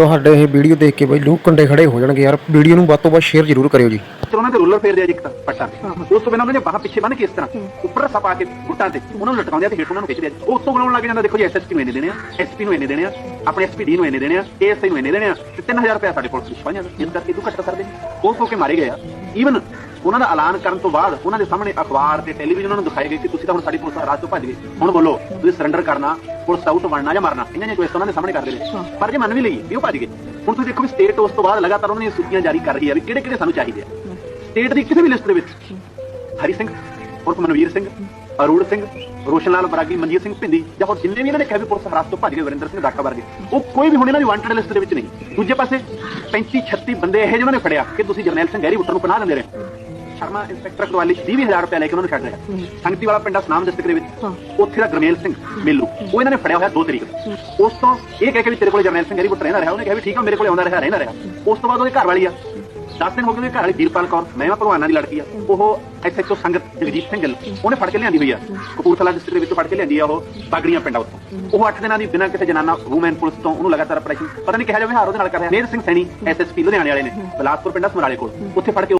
ਤੁਹਾਡੇ ਇਹ ਵੀਡੀਓ ਦੇਖ ਕੇ ਬਈ ਲੋਕ ਕੰਡੇ ਖੜੇ ਹੋ ਜਾਣਗੇ ਯਾਰ। ਵੀਡੀਓ ਨੂੰ ਵੱਧ ਤੋਂ ਵੱਧ ਸ਼ੇਅਰ ਜ਼ਰੂਰ ਕਰਿਓ ਜੀ। ਤੇ ਉਹਨਾਂ ਦੇ ਰੂਲਰ ਫੇਰਦੇ ਆ ਜੀ ਇੱਕ ਤਾਂ ਪੱਟਾਂ ਉਸ ਤੋਂ ਬਿਨਾਂ ਉਹਨਾਂ ਨੇ ਬਾਹਾਂ ਪਿੱਛੇ ਬੰਨ ਕੇ ਇਸ ਤਰ੍ਹਾਂ ਉੱਪਰ ਰੱਸਾ ਪਾ ਕੇ ਗੁੱਟਾਂ ਤੇ ਉਹਨਾਂ ਨੂੰ ਲਟਕਾਉਂਦੇ ਆ ਤੇ ਹੇਠ ਉਹਨਾਂ ਨੂੰ ਖਿੱਚਦੇ ਆ ਉਸ ਤੋਂ ਬਣਾਉਣ ਲੱਗ ਜਾਂਦਾ, ਦੇਖੋ ਜੀ ਐਸਐਸਪੀ ਨੂੰ ਇੰਨੇ ਦੇਣੇ ਆ ਐਸਪੀ ਨੂੰ ਇੰਨੇ ਦੇਣੇ ਆ, ਆਪਣੇ ਐਸਪੀਡੀ ਨੂੰ ਇੰਨੇ ਦੇਣੇ ਆ ਏਐਸਆਈ ਨੂੰ ਇੰਨੇ ਦੇਣੇ ਆ, ਤੇ 3000 ਰੁਪਏ ਸਾਡੇ ਕੋਲ ਵਿੱਚ ਪਾਈਆਂ ਇਸ ਕਰਕੇ ਤੂੰ ਘੱਟ ਕਰ ਸਕਦੇ ਉਹ ਕੋ ਕੇ ਮਾਰੇ ਗਏ ਆ। ਈਵਨ ਉਹਨਾਂ ਦਾ ਐਲਾਨ ਕਰਨ ਤੋਂ ਬਾਅਦ ਉਹਨਾਂ ਦੇ ਸਾਹਮਣੇ ਅਖਬਾਰ ਤੇ ਟੈਲੀਵਿਜ਼ਨ ਨੂੰ ਦਿਖਾਏ ਗਏ ਕਿ ਤੁਸੀਂ ਤਾਂ ਹੁਣ ਸਾਡੀ ਪੁਲਿਸ ਦਾ ਰਾਜ ਤੋਂ ਭੱਜ ਗਏ। ਹੁਣ ਬੋਲੋ ਤੁਸੀਂ ਸਰੈਂਡਰ ਕਰਨਾ ਪੁਲਿਸ ਆਊਟ ਬਣਨਾ ਜਾਂ ਮਰਨਾ ਇਹਨਾਂ ਨੇ ਚੋਇਸ ਉਹਨਾਂ ਦੇ ਸਾਹਮਣੇ ਕਰਦੇ ਨੇ ਪਰ ਜੇ ਮੰਨ ਵੀ ਲਈਏ ਵੀ ਉਹ ਭੱਜ ਗਏ ਹੁਣ ਤੁਸੀਂ ਦੇਖੋ ਵੀ ਸਟੇਟ ਉਸ ਤੋਂ ਬਾਅਦ ਲਗਾਤਾਰ ਉਹਨਾਂ ਦੀਆਂ ਸੂਚੀਆਂ ਜਾਰੀ ਕਰ ਰਹੀ ਹੈ ਵੀ ਕਿਹੜੇ ਕਿਹੜੇ ਸਾਨੂੰ ਚਾਹੀਦੇ ਆ। ਸਟੇਟ ਦੀ ਕਿਸੇ ਵੀ ਲਿਸਟ ਦੇ ਵਿੱਚ ਹਰੀ ਸਿੰਘ ਉਰਫ ਮਨਵੀਰ ਸਿੰਘ ਅਰੂੜ ਸਿੰਘ ਰੋਸ਼ਨ ਲਾਲ ਬਰਾਗੀ ਮਨਜੀਤ ਸਿੰਘ ਭਿੰਦੀ ਜਾਂ ਹੋਰ ਜਿੰਨੇ ਵੀ ਇਹਨਾਂ ਨੇ ਕਿਹਾ ਵੀ ਪੁਲਿਸ ਹਿਰਾਸਤ ਤੋਂ ਭੱਜ ਗਏ ਵਰਿੰਦਰ ਸਿੰਘ ਦਾਕਾ ਵਰਗੇ ਉਹ ਕੋਈ ਵੀ ਹੁਣ ਇਹਨਾਂ ਦੀ ਵਾਂਟਡ ਲਿਸਟ ਦੇ ਵਿੱਚ ਨਹੀਂ। ਦੂਜੇ ਪਾਸੇ 35 36 ਬੰਦੇ ਇਹੋ ਜਿਹੇ ਉਹਨਾਂ ਨੇ ਫੜਿਆ ਕਿ ਤੁਸੀਂ ਜਰਨੈਲ ਸਿੰਘ ਗਹਿਰੀ ਬੁੱਟਰ ਨੂੰ ਪਨਾਹ ਦਿੰਦੇ ਰਹੇ। ਸ਼ਰਮਾ ਇੰਸਪੈਕਟਰ ਕਟਵਾਲੀ 20000 ਰੁਪਏ ਲੈ ਕੇ ਉਹਨਾਂ ਨੂੰ ਛੱਡ ਰਿਹਾ। ਸੰਗਤੀ ਵਾਲਾ ਪਿੰਡਾ ਸਨਾਮ ਡਿਸਟ੍ਰਿਕਟ ਦੇ ਵਿੱਚ। ਉੱਥੇ ਦਾ ਗਰਮੇਲ ਸਿੰਘ ਮੇਲੂ। ਉਹ ਇਹਨਾਂ ਨੇ ਫੜਿਆ ਹੋਇਆ 2 ਤਰੀਕ ਉਸ ਤੋਂ ਇਹ ਕਹਿ ਕੇ ਵੀ ਤੇਰੇ ਕੋਲ ਜਰਨੈਲ ਸਿੰਘ ਗਹਿਰੀ ਬੁੱਟਰ ਰਹਿੰਦਾ ਰਿਹਾ ਉਹਨੇ ਕਿਹਾ ਵੀ ਠੀਕ ਆ ਮੇਰੇ ਕੋਲ ਆਉਂਦਾ ਰਿਹਾ ਰਹਿੰਦਾ ਰਿਹਾ। ਉਸ ਤੋਂ ਬਾਅਦ ਉਹਦੇ ਘਰ ਵਾਲੀ ਆ। 10 ਦਿਨ ਹੋ ਗਏ ਉਹਦੇ ਘਰ ਵਾਲੀ ਵੀਰਪਾਲ ਕੌਰ ਮੈਂ ਭਗਵਾਨਾਂ ਦੀ ਲੜਕੀ ਆ। ਉਹ ਐਸਐਚਓ ਸੰਗਤ ਜਗਜੀਤ ਸਿੰਘ ਗਿੱਲ ਉਹਨੇ ਫੜ ਕੇ ਲਿਆਂਦੀ ਹੋਈ ਆ। ਕਪੂਰਥਲਾ ਡਿਸਟ੍ਰਿਕਟ ਦੇ ਵਿੱਚੋਂ ਫੜ ਕੇ ਲਿਆਂਦੀ ਆ ਉਹ ਬਾਗੜੀਆਂ ਪਿੰਡ ਉੱਥੋਂ। ਉਹ 8 ਦਿਨਾਂ ਦੀ ਬਿਨਾਂ ਕਿਸੇ ਜਨਾਨਾ ਵੂਮੈਨ ਪੁਲਿਸ ਤੋਂ ਉਹਨੂੰ ਲਗਾਤਾਰ ਆਪਰੇਸ਼ਨ ਪਤਾ ਨਹੀਂ ਕਿਹਾ ਜਾਵੇ ਹਾਰ ਉਹਦੇ ਨਾਲ ਕਰ ਰਿਹਾ। ਮੇਰ ਸਿੰਘ ਸੈਣੀ ਐਸਐਸਪੀ ਲੁਧਿਆਣੇ ਵਾਲੇ ਨੇ ਬਲਾਸਪੁਰ ਪਿੰਡ ਸਮਰਾਲੇ ਕੋਲ। ਉੱਥੇ ਫੜ ਕੇ